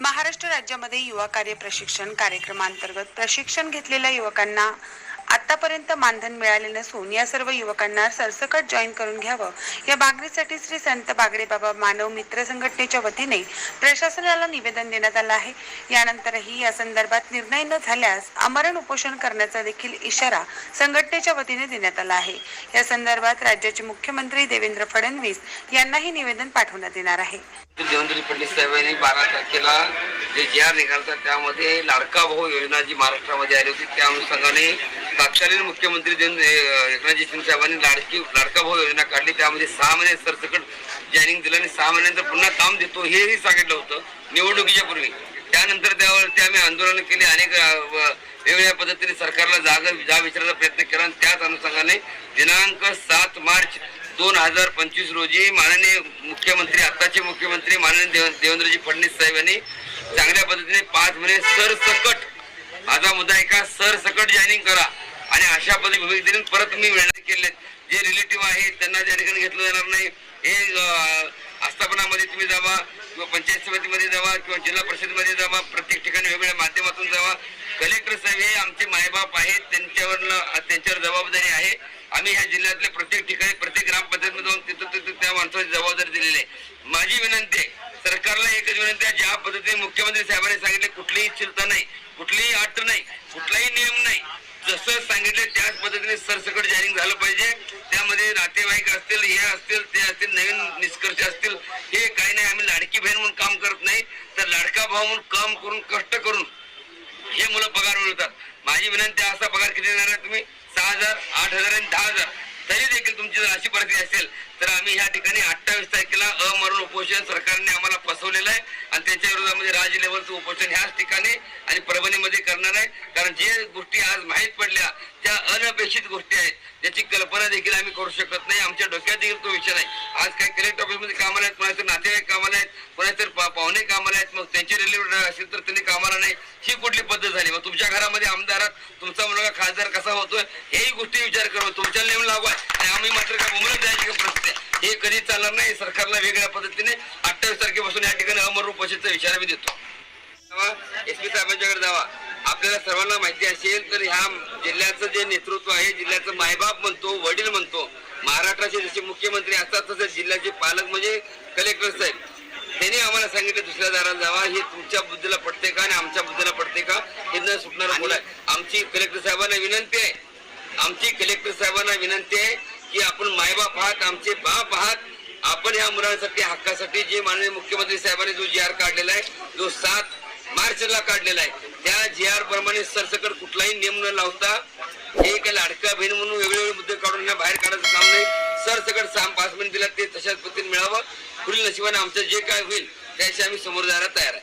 महाराष्ट्र राज्यामध्ये युवा कार्य प्रशिक्षण कार्यक्रमांतर्गत प्रशिक्षण घेतलेल्या युवकांना आतापर्यंत मानधन मिळाले नसून या सर्व युवकांना सरसकट जॉईन करून घ्यावं. या मागणीसाठी श्री संत बागडे बाबा मानव मित्र संघटनेच्या वतीने प्रशासनाला निवेदन देण्यात आलं आहे. यानंतरही या संदर्भात निर्णय न झाल्यास आमरण उपोषण करण्याचा देखील इशारा संघटनेच्या वतीने देण्यात आला आहे. या संदर्भात राज्याचे मुख्यमंत्री देवेंद्र फडणवीस यांनाही निवेदन पाठवण्यात येणार आहे. देवेंद्र फडणवीस साहेबांनी बारा तारखेला जे जी आर निघालतात त्यामध्ये लाडका भाऊ योजना जी महाराष्ट्रामध्ये आली होती त्या अनुषंगाने तत्कालीन मुख्यमंत्री एकनाथजी सिंग साहेबांनी लाडकी लाडका भाऊ योजना काढली. त्यामध्ये सहा महिने सरसकट जॉईनिंग दिलं आणि सहा महिन्यानंतर पुन्हा काम देतो हेही सांगितलं होतं निवडणुकीच्या पूर्वी. त्यानंतर त्यावरती आम्ही आंदोलन केले. अनेक वेगवेगळ्या पद्धतीने सरकारला जागा जा विचारायचा प्रयत्न केला आणि त्याच अनुषंगाने दिनांक सात मार्च दोन हजार पंचवीस रोजी माननीय मुख्यमंत्री आताचे मुख्यमंत्री माननीय देव- देवेंद्रजी फडणवीस साहेब यांनी चांगल्या पद्धतीने पाच महिने सरसकट माझा मुद्दा एका सरसकट जॉईनिंग करा. आणि अशा पद्धतीने परत मी विनंती केले जे रिलेटिव्ह आहेत त्यांना त्या ठिकाणी घेतलं जाणार नाही हे आस्थापनामध्ये तुम्ही जावा किंवा पंचायत समितीमध्ये जावा किंवा जिल्हा परिषदमध्ये जावा प्रत्येक ठिकाणी वेगवेगळ्या माध्यमातून जावा. कलेक्टर साहेब हे आमचे मायबाप आहेत त्यांच्यावर त्यांच्यावर जबाबदारी आहे. आम्ही ह्या जिल्ह्यातल्या प्रत्येक ठिकाणी प्रत्येक ग्रामपंचायतमध्ये जाऊन तिथं तिथं त्या माणसाची जबाबदारी दिलेली आहे. माझी विनंती आहे सरकारला एकच विनंती आहे ज्या पद्धतीने मुख्यमंत्री साहेबांनी सांगितले कुठलीही चिंता नाही कुठलीही अट नाही कुठलाही नियम नाही जसं सांगितलं त्याच पद्धतीने सरसकट जाहीर झालं पाहिजे. त्यामध्ये नातेवाईक असतील हे असतील ते असतील नवीन निष्कर्ष असतील हे काही नाही आम्ही लाडकी बहीण म्हणून काम करत नाही. तर लाडका भाऊ म्हणून काम करून कष्ट करून हे मुलं पगार मिळवतात. माझी विनंती असा पगार किती देणार आहे तुम्ही? सहा हजार आठ हजार आणि दहा हजार. तरी देखील तुमची जर अशी परिस्थिती असेल तर आम्ही ह्या ठिकाणी अठ्ठावीस तारखेला अमरण उपोषण सरकारने आम्हाला फसवलेलं आहे आणि त्याच्या विरोधामध्ये राज्य लेवलचं उपोषण ह्याच ठिकाणी आणि परभणीमध्ये करणार आहे. कारण जे गोष्टी आज माहीत पडल्या त्या अनपेक्षित गोष्टी आहेत. त्याची कल्पना देखील आम्ही करू शकत नाही. आमच्या डोक्यात देखील तो विषय नाही. आज काही कलेक्टर ऑफिसमध्ये कामाला आहेत कोणाचे नातेवाईक कामाला आहेत कोणाचे पाहुणे कामाला आहेत मग त्यांची रेल्वे असेल तर त्यांनी कामाला नाही ही कुठली पद्धत झाली मग तुमच्या घरामध्ये आमदारात तुमचा मुलगा खासदार कसा होतोय हेही गोष्टी विचार करू. तुमच्या नेम लागू आहे. आणि आम्ही मात्र काय मुंबईत द्यायची का हे कधी चालणार नाही. सरकारला वेगळ्या पद्धतीने अठ्ठावीस तारखेपासून या ठिकाणी अमर उपोषणचा इशारा मी देतो. एस पी साहेबांच्याकडे जावा. आपल्याला सर्वांना माहिती असेल तर ह्या जिल्ह्याचं जे नेतृत्व आहे जिल्ह्याचं मायबाप म्हणतो वडील म्हणतो महाराष्ट्राचे जसे मुख्यमंत्री असतात तसे जिल्ह्याचे पालक म्हणजे कलेक्टर साहेब. त्यांनी आम्हाला सांगितलं दुसऱ्या दाराला जावा. हे तुमच्या बुद्धीला पडते का आणि आमच्या बुद्धीला पडते का हे न सुटणारं बोला आमची कलेक्टर साहेबांना विनंती आहे. आमची कलेक्टर साहेबांना विनंती आहे की आपण मायबाप आहात आमचे बाप आहात. आपण या मुलांसाठी हक्कासाठी जे माननीय मुख्यमंत्री साहेबांनी जो जी आर काढलेला आहे जो सात मार्चला काढलेला आहे त्या जी आर प्रमाणे सरसकट कुठलाही नियम न लावता हे काही लाडका बहीण म्हणून वेगवेगळे मुद्दे काढून ह्या बाहेर काढायचं काम नाही. सरसकट सहा पाच मिनिट दिला ते तशाच पद्धतीने मिळावं. पुढील नशिबाने आमचं जे काय होईल त्याशी आम्ही समोर जायला तयार आहे.